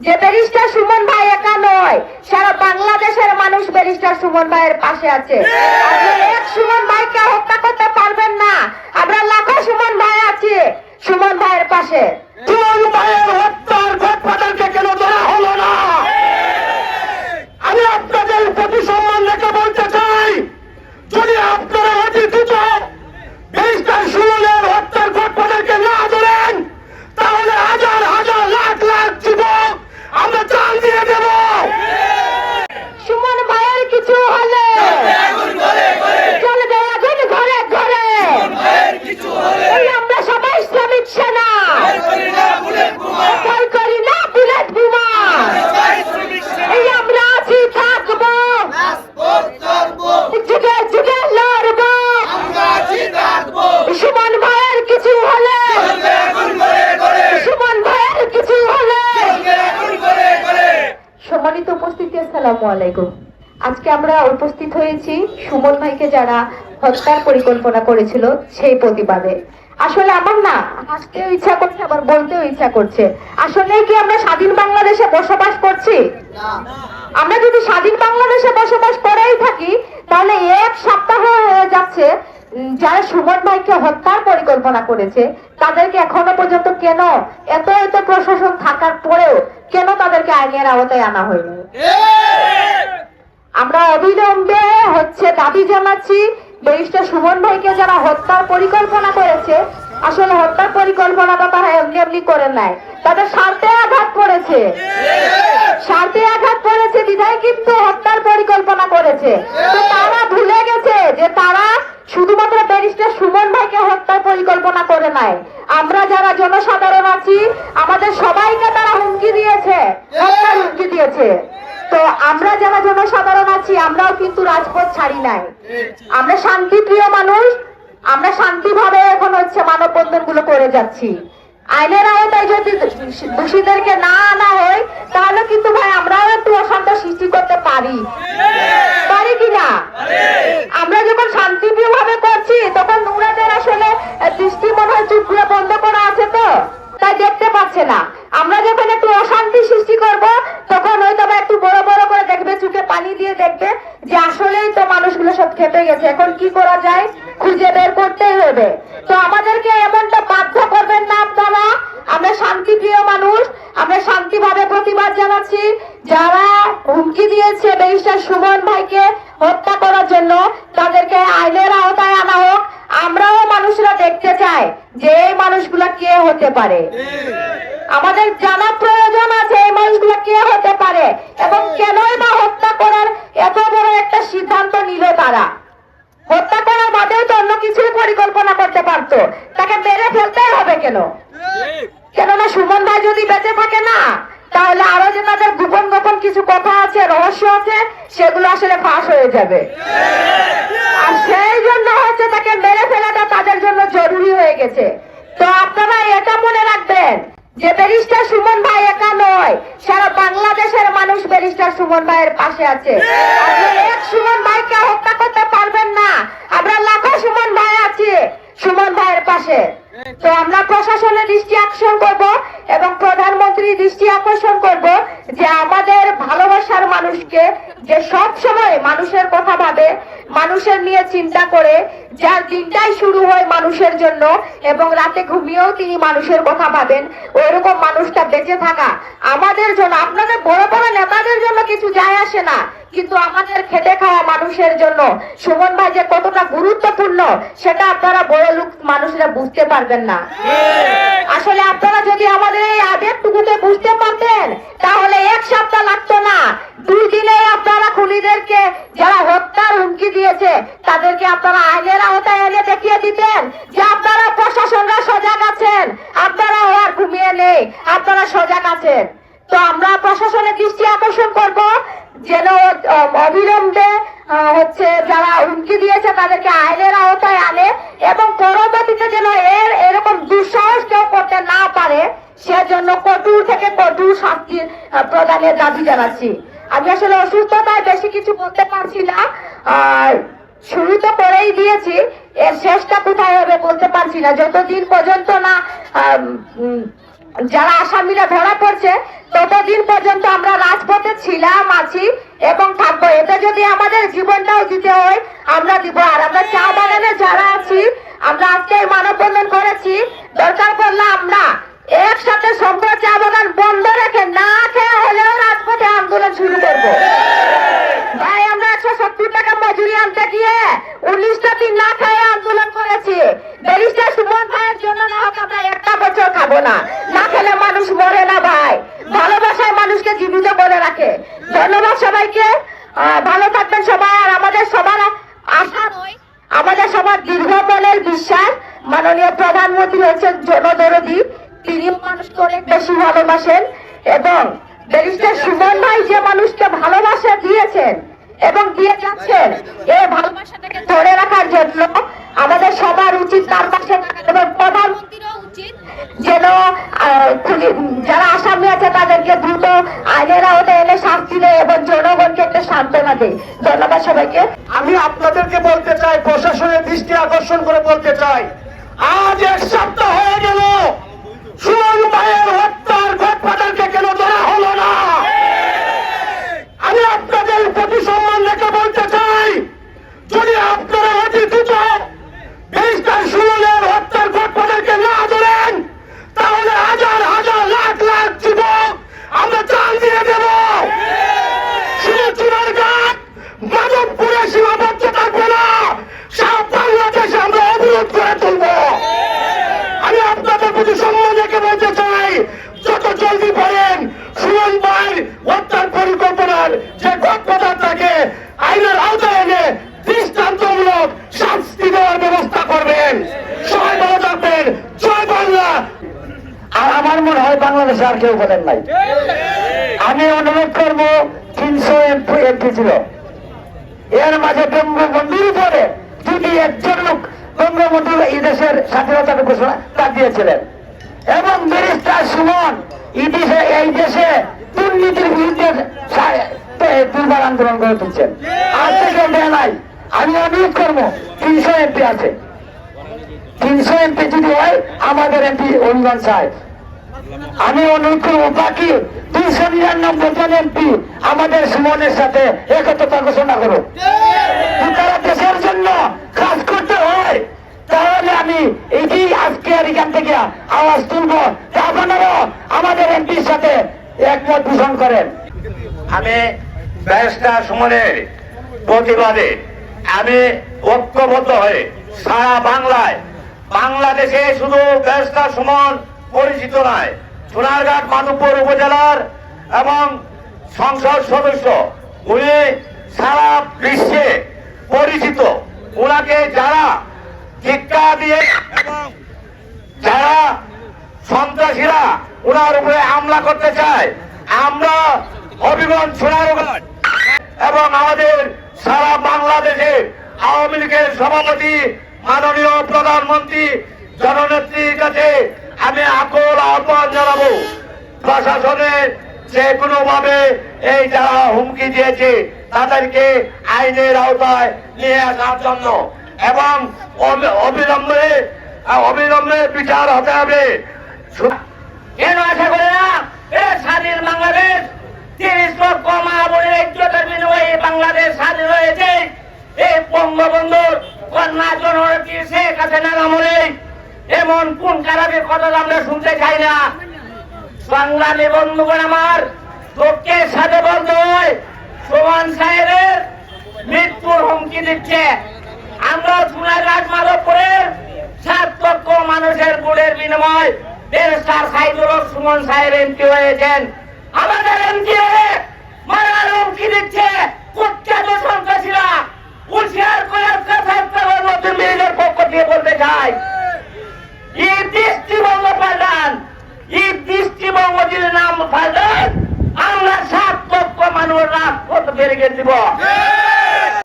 যে ব্যারিস্টার সুমন ভাই একা নয়, সারা বাংলাদেশের মানুষ ব্যারিস্টার সুমন ভাইয়ের পাশে আছে। এক সুমন ভাইকে হত্যা করতে পারবেন না। আমরা লাখো সুমন ভাই আছি, সুমন ভাইয়ের পাশে। সুমন ভাইয়ের হত্যার ঘটনাকে কেন ধরা হলো না আমি আপনাদের প্রতি সম্মান রেখে বলতে চাই যদি আপনারা অতি দ্রুত ব্যারিস্টার সুমনের হত্যার ঘটনাকে না ধরেন তাহলে হাজার হাজার লাখ লাখ যুবক আমরা চাল দিয়ে দেব সুমন ভাইয়ের কিছু হলে চলবে আগুন ঘরে ঘরে এই আমরা সবাই শ্রমিক সেনা ভয় করি না বুলেট বোমা এই আমরা আছি থাকব যুগে যুগে লড়বো সুমন ভাইয়ের কিছু হলে সুমন ভাইয়ের কিছু হলে সম্মানিত উপস্থিতি আসসালামু আজকে আমরা উপস্থিত হয়েছি সুমন ভাইকে যারা হত্যার পরিকল্পনা করেছিল সেই প্রতিবাদে। আসলে আমার না হাসতেও ইচ্ছা করছে, আবার বলতেও ইচ্ছা করছে। আসলে কি আমরা স্বাধীন বাংলাদেশে বসবাস করছি? আমরা যদি স্বাধীন বাংলাদেশে বসবাস করেই থাকি, তাহলে এক সপ্তাহ হয়ে যাচ্ছে যারা সুমন ভাইকে হত্যার পরিকল্পনা করেছে, তাদেরকে এখনও পর্যন্ত কেন এত এত প্রশাসন থাকার পরেও কেন তাদেরকে আইনের আওতায় আনা হয়নি? আমরা অবিলম্বে হচ্ছে দাবি জানাচ্ছি ব্যারিস্টার সুমন ভাইকে যারা হত্যার পরিকল্পনা করেছে। আসলে হত্যার পরিকল্পনাটা তারা এমনি এমনি করে নাই তাদের স্বার্থে আঘাত পড়েছে স্বার্থে আঘাত পড়েছে বিধায় কিন্তু হত্যার পরিকল্পনা করেছে। তো তারা ভুলে গেছে যে তারা শুধুমাত্র ব্যারিস্টার সুমন ভাইকে হত্যার পরিকল্পনা করে নাই আমরা যারা জনসাধারণ আছি, আমাদের সবাইকে তারা হুমকি দিয়েছে, হত্যার হুমকি দিয়েছে। তো আমরা যারা জনসাধারণ আছি, আমরাও কিন্তু রাজপথ ছাড়ি নাই। আমরা শান্তিপ্রিয় মানুষ, আমরা শান্তিভাবে এখন হচ্ছে মানববন্ধনগুলো করে যাচ্ছি। আইনের আওতায় যদি দোষীদেরকে না আনা হয়, তাহলে কিন্তু ভাই আমরাও একটু অশান্ত সৃষ্টি করতে পারি। পারি কিনা আমরা যখন শান্তিপ্রিয় ভাবে করছি, তখন নোংরাদের আসলে দৃষ্টি মনে হয় চুপ বন্ধ করা আছে তো, তাই দেখতে পাচ্ছে না। আমরা যখন একটু অশান্তি সৃষ্টি করব, তখন হয়তো বা একটু বড় বড় করে দেখবে, চোখে পানি দিয়ে দেখবে যে আসলেই তো মানুষগুলো সব খেপে গেছে। এখন কি করা যায়? খুঁজে বের করতেই হবে। তো আমাদেরকে এমনটা বাধ্য করবেন না আপনারা আমরা শান্তিপ্রিয় মানুষ আমরা শান্তিভাবে প্রতিবাদ জানাচ্ছি যারা হুমকি দিয়েছে ব্যারিস্টার সুমন ভাইকে হত্যা করার জন্য তাদেরকে আইনের আওতায় আনা হোক আমরাও মানুষরা দেখতে চাই যে এই মানুষগুলা কে হতে পারে আমাদের জানা প্রয়োজন আছে এই মানুষগুলো কে হতে পারে এবং কেনই বা হত্যা করার এত বড় একটা সিদ্ধান্ত নিল তারা হত্যা করার বাদেও তো অন্য কিছুই পরিকল্পনা করতে পারতো তাকে মেরে ফেলতেই হবে কেন কেননা সুমন ভাই যদি বেঁচে থাকে না তাহলে আরও যে তাদের গোপন গোপন কিছু কথা আছে রহস্য আছে, সেগুলো আসলে ফাঁস হয়ে যাবে। আর সেই জন্য হচ্ছে তাকে মেরে ফেলাটা তাদের জন্য জরুরি হয়ে গেছে। তো আপনারা এটা মনে রাখবেন যে ব্যারিস্টার সুমন ভাই একা নয়, সারা বাংলাদেশের মানুষ ব্যারিস্টার সুমন ভাইয়ের পাশে আছে। এক সুমন ভাইকে হত্যা করতে পারবেন না আমরা লাখো সুমন ভাই আছি সুমন ভাইয়ের পাশে তো আমরা প্রশাসনের দৃষ্টি আকর্ষণ করব এবং প্রধানমন্ত্রী দৃষ্টি আকর্ষণ করব যে আমাদের ভালোবাসার মানুষকে যে সব সময় মানুষের কথা ভাবে মানুষের নিয়ে চিন্তা করে যার দিনটাই শুরু হয় মানুষের জন্য এবং রাতে ঘুমিয়েও তিনি মানুষের কথা ভাবেন। ওইরকম মানুষটা বেঁচে থাকা আমাদের জন্য, আপনাদের বড় বড় নেতাদের জন্য কিছু যায় আসে না। কিন্তু আমাদের খেটে খাওয়া মানুষের জন্য, সুমন ভাই যে কতটা গুরুত্বপূর্ণ, সেটা আপনারা বড় লোক মানুষরা বুঝতে পারবেন না। আসলে আপনারা যদি আমাদের এই আবেগটুকুতে বুঝতে পারতেন, তাহলে এক সপ্তাহ লাগতো না। দুই আপনারা খুনিদেরকে যারা হত্যার হুমকি দিয়েছে তাদেরকে আপনারা আইনের আওতায় এনে দেখিয়ে দিতেন যে আপনারা প্রশাসনরা সজাগ আছেন। আপনারা আর ঘুমিয়ে নেই। আপনারা সজাগ আছেন। তো আমরা প্রশাসনের দৃষ্টি আকর্ষণ করব যেন অবিলম্বে হচ্ছে যারা হুমকি দিয়েছে তাদেরকে আইনের আওতায় আনে এবং পরবর্তীতে যেন এর এরকম দুঃসাহস কেউ করতে না পারে সেজন্য কঠোর থেকে কঠোর শাস্তি আহ, প্রদানের দাবি জানাচ্ছি। আমি আসলে অসুস্থতায় বেশি কিছু বলতে পারছি না। আর শুরু তো করেই দিয়েছি, এর শেষটা কোথায় হবে বলতে পারছি না। যতদিন পর্যন্ত না যারা আসামিরা ধরা পড়ছে, ততদিন পর্যন্ত আমরা রাজপথে ছিলাম, আছি এবং থাকব। এতে যদি আমাদের জীবনটাও দিতে হয়, আমরা দিব। আর আমরা চা বাগানে যারা আছি, আমরা আজকে মানববন্ধন করেছি। দরকার পড়লে আমরা একসাথে সম্পূর্ণ চা বাগান বন্ধ রেখে না খেয়ে হলেও রাজপথে আন্দোলন শুরু করব। ভাই, আমরা একশো সত্তর টাকা মজুরি আনতে গিয়ে উনিশটা দিন না খেয়ে আন্দোলন করেছি। ব্যারিস্টার সুমন ভাইয়ের জন্য না হোক আমরা একটা বছর খাব না। না খেলে মানুষ মরে না ভাই। ভালোবাসায় মানুষকে জীবিত করে রাখে। ধন্যবাদ সবাইকে। ভালো থাকবেন সবাই। আর আমাদের সবার আশা, আমাদের সবার দীর্ঘ মনের বিশ্বাস মাননীয় প্রধানমন্ত্রী হচ্ছেন জনদরদি। তিনি মানুষকে অনেক বেশি ভালোবাসেন এবং ব্যারিস্টার সুমন ভাই যে মানুষকে ভালোবাসা দিয়েছেন এবং দিয়ে যাচ্ছেন এই ভালোবাসাটাকে ধরে রাখার জন্য আমাদের সবার উচিত তার পাশে এবং প্রধানমন্ত্রীরও উচিত যেন যারা আসামি আছে তাদেরকে দ্রুত আইনের আওতায় এনে শাস্তি দেয় এবং জনগণকে একটা সান্ত্বনা দেয়। ধন্যবাদ সবাইকে। আমি আপনাদেরকে বলতে চাই, প্রশাসনের দৃষ্টি আকর্ষণ করে বলতে চাই, আজ এক সপ্তাহ হয়ে গেল। সুমন ভাইয়ের হত্যার ঘটনাকে কেন ধরা হলো না আমি আপনাদের প্রতি সম্মান রেখে বলতে চাই যদি আপনারা অতি দ্রুত ব্যারিস্টার সুমনের হত্যার ঘটনাকে না ধরেন তাহলে হাজার হাজার লাখ লাখ যুবক আমরা চাল দিয়ে দেব শুধু চুনারঘাট মাধবপুরে সীমাবদ্ধ থাকবে না সারা বাংলাদেশে আমরা অবরোধ করে তুলব আমি আপনাদের প্রতি সম্মান রেখে বলতে চাই যত জলদি পারেন সুমন ভাই হত্যার পরিকল্পনার যে গঠপদার তাকে আইনের আওতায় এনে দৃষ্টান্তমূলক শাস্তি দেওয়ার ব্যবস্থা করবেন সবাই ভালো থাকবেন জয় বাংলা আর আমার মনে হয় বাংলাদেশে আর কেউ বলেন নাই। আমি অনুরোধ করব, তিনশো এমপি এমপি ছিল। এর মাঝে বঙ্গবন্ধুর উপরে যদি একজন লোক বঙ্গবন্ধু এই দেশের স্বাধীনতার ঘোষণা তা দিয়েছিলেন। এবং ব্যারিস্টার সুমন, এই এই দেশে দুর্নীতির বিরুদ্ধে দুর্বার আন্দোলন করে তুলছেন। আজ থেকে দেয় নাই। আমি অনুরোধ করব, তিনশো এমপি আছে। তিনশো এমপি যদি হয়, আমাদের এমপি অনুদান সাহেব আমি বাকি দুইশো নিরানব্বই জন এমপি আমাদের সুমনের সাথে ঘোষণা করো তারা দেশের জন্য কাজ করতে হয়। তাহলে আমি এটি আজকে আর এখান থেকে আওয়াজ তুলবো। আপনারাও আমাদের এমপির সাথে একমত পোষণ করেন। আমি ব্যারিস্টার সুমনের প্রতিবাদে আমি ঐক্যবদ্ধ হয়ে সারা বাংলায়, বাংলাদেশে শুধু ব্যারিস্টার সুমন পরিচিত নয় সোনারঘাট মাধবপুর উপজেলার এবং সংসদ সদস্য, উনি সারা বিশ্বে পরিচিত। ওনাকে যারা শিক্ষা দিয়ে এবং যারা সন্ত্রাসীরা ওনার উপরে হামলা করতে চায়, আমরা হবিগঞ্জ সোনারগঞ্জ এবং আমাদের সারা বাংলাদেশে আওয়ামী লীগের সভাপতি, মাননীয় প্রধানমন্ত্রী, জননেত্রীর কাছে আমি আকল আহ্বান জানাব। প্রশাসনের যে কোনো ভাবে এই যারা হুমকি দিয়েছে, তাদেরকে আইনের আওতায় নিয়ে আসার জন্য এবং অবিলম্বে অবিলম্বে বিচার হতে হবে। কেন আশা করে না? স্বাধীন বাংলাদেশ, তিরিশ লক্ষ মা বোনের ইজ্জতের বিনিময়ে বাংলাদেশ স্বাধীন হয়েছে। এই বঙ্গবন্ধুর কন্যা জননেত্রী শেখ হাসিনার আমলে এমন কোন কারাবের কথা আমরা শুনতে চাই না? বাংলাদেশ বন্ধুগণ আমার দুঃখের সাথে বলতে হয়, সোমান সাহেবের মৃত্যুর হুমকি দিচ্ছে। আমরা সোনারঘাট মাধবপুরের সাত লক্ষ মানুষের গুড়ের বিনিময় সাইদুর রহমান সুমন সাহেব এমপি হয়েছেন। আমাদের এমপি হয়ে